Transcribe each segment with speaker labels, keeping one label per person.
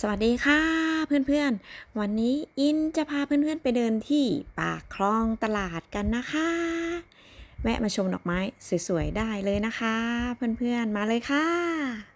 Speaker 1: สวัสดีค่ะเพื่อนๆ วันนี้อินจะพาเพื่อนๆไปเดินที่ปากคลองตลาดกันนะคะ แวะมาชมดอกไม้สวยๆได้เลยนะคะ เพื่อนๆมาเลยค่ะ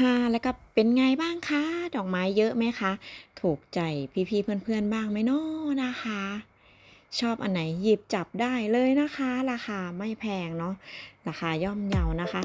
Speaker 1: ค่ะ แล้วก็เป็นไงบ้างคะ ดอกไม้เยอะไหมคะ ถูกใจพี่ๆเพื่อนๆบ้างไหมเนาะนะคะ ชอบอันไหนหยิบจับได้เลยนะคะ ราคาไม่แพงเนาะ ราคาย่อมเยานะคะ